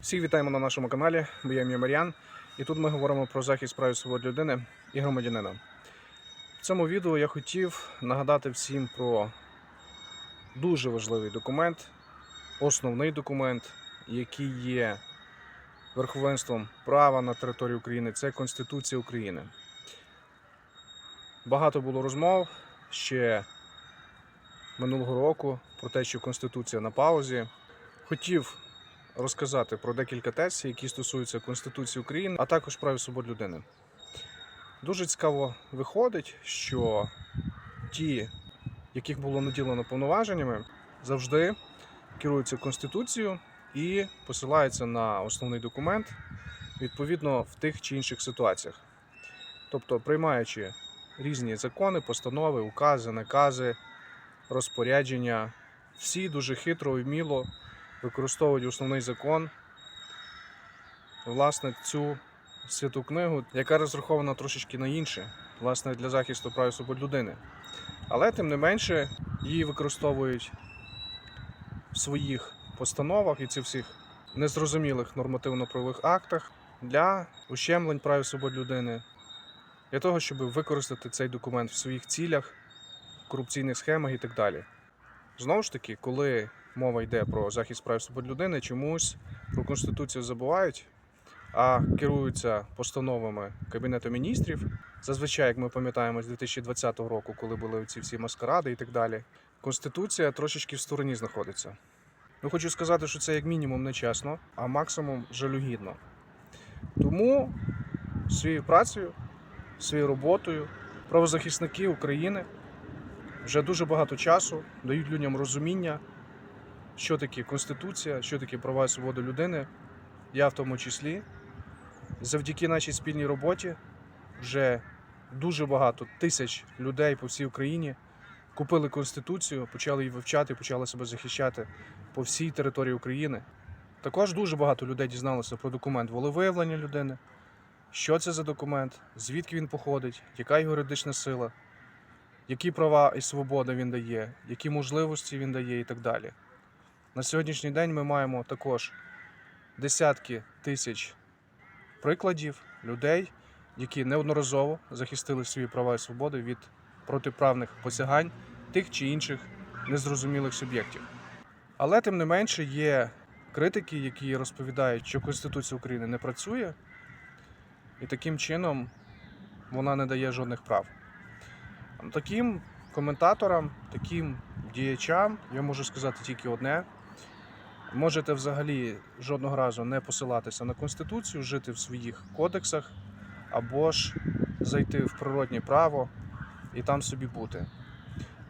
Всіх вітаємо на нашому каналі. Я ім'я Мар'ян. І тут ми говоримо про захист прав і свобод людини і громадянина. В цьому відео я хотів нагадати всім про дуже важливий документ, основний документ, який є верховенством права на території України. Це Конституція України. Багато було розмов ще минулого року про те, що Конституція на паузі. Хотів розказати про декілька тез, які стосуються Конституції України, а також прав свобод людини. Дуже цікаво виходить, що ті, яких було наділено повноваженнями, завжди керуються Конституцією і посилаються на основний документ відповідно в тих чи інших ситуаціях. Тобто, приймаючи різні закони, постанови, укази, накази, розпорядження, всі дуже хитро і вміло використовують основний закон, власне, цю святу книгу, яка розрахована трошечки на інше, власне, для захисту прав і свобод людини. Але тим не менше її використовують в своїх постановах і цих всіх незрозумілих нормативно-правових актах для ущемлень прав і свобод людини, для того, щоб використати цей документ в своїх цілях, корупційних схемах і так далі. Знову ж таки, коли мова йде про захист прав свобод людини, чомусь про Конституцію забувають, а керуються постановами Кабінету міністрів. Зазвичай, як ми пам'ятаємо, з 2020 року, коли були ці всі маскаради і так далі, Конституція трошечки в стороні знаходиться. Ну, хочу сказати, що це як мінімум нечесно, а максимум жалюгідно. Тому своєю працею, своєю роботою правозахисники України вже дуже багато часу дають людям розуміння, що таке Конституція, що таке права і свободи людини. Я в тому числі. Завдяки нашій спільній роботі вже дуже багато тисяч людей по всій Україні купили Конституцію, почали її вивчати, почали себе захищати по всій території України. Також дуже багато людей дізналося про документ волевиявлення людини, що це за документ, звідки він походить, яка його юридична сила, які права і свободи він дає, які можливості він дає і так далі. На сьогоднішній день ми маємо також десятки тисяч прикладів людей, які неодноразово захистили свої права і свободи від протиправних посягань тих чи інших незрозумілих суб'єктів. Але тим не менше є критики, які розповідають, що Конституція України не працює, і таким чином вона не дає жодних прав. Таким коментаторам, таким діячам я можу сказати тільки одне. Можете взагалі жодного разу не посилатися на Конституцію, жити в своїх кодексах, або ж зайти в природнє право і там собі бути.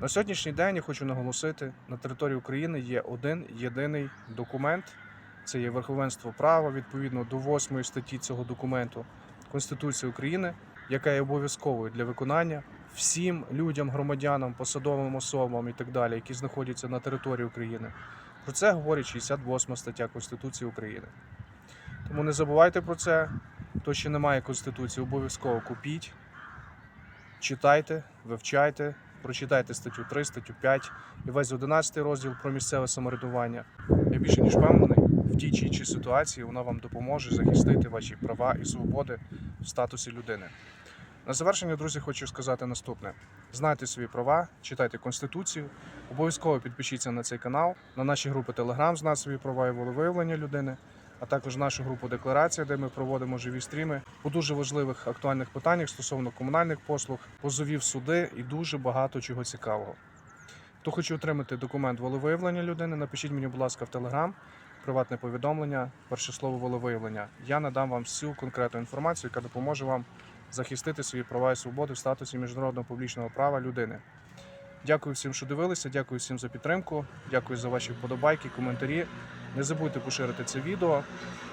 На сьогоднішній день я хочу наголосити, на території України є один єдиний документ. Це є верховенство права відповідно до 8 статті цього документу Конституції України, яка є обов'язковою для виконання всім людям, громадянам, посадовим особам і так далі, які знаходяться на території України. Про це говорить 68 стаття Конституції України. Тому не забувайте про це. Хто ще не має Конституції, обов'язково купіть, читайте, вивчайте, прочитайте статтю 3, статтю 5 і весь 11 розділ про місцеве самоврядування. Я більше ніж впевнений, в тій чи іншій ситуації вона вам допоможе захистити ваші права і свободи в статусі людини. На завершення, друзі, хочу сказати наступне: знайте свої права, читайте Конституцію, обов'язково підпишіться на цей канал, на наші групи Telegram знати свої права і волевиявлення людини, а також нашу групу Декларація, де ми проводимо живі стріми по дуже важливих актуальних питаннях стосовно комунальних послуг, позовів суди і дуже багато чого цікавого. Хто хоче отримати документ волевиявлення людини, напишіть мені, будь ласка, в Telegram, приватне повідомлення, перше слово волевиявлення. Я надам вам всю конкретну інформацію, яка допоможе вам захистити свої права і свободи в статусі міжнародного публічного права людини. Дякую всім, що дивилися. Дякую всім за підтримку. Дякую за ваші вподобайки, коментарі. Не забудьте поширити це відео,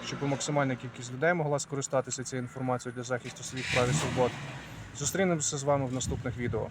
щоб максимальна кількість людей могла скористатися цією інформацією для захисту своїх прав і свобод. Зустрінемося з вами в наступних відео.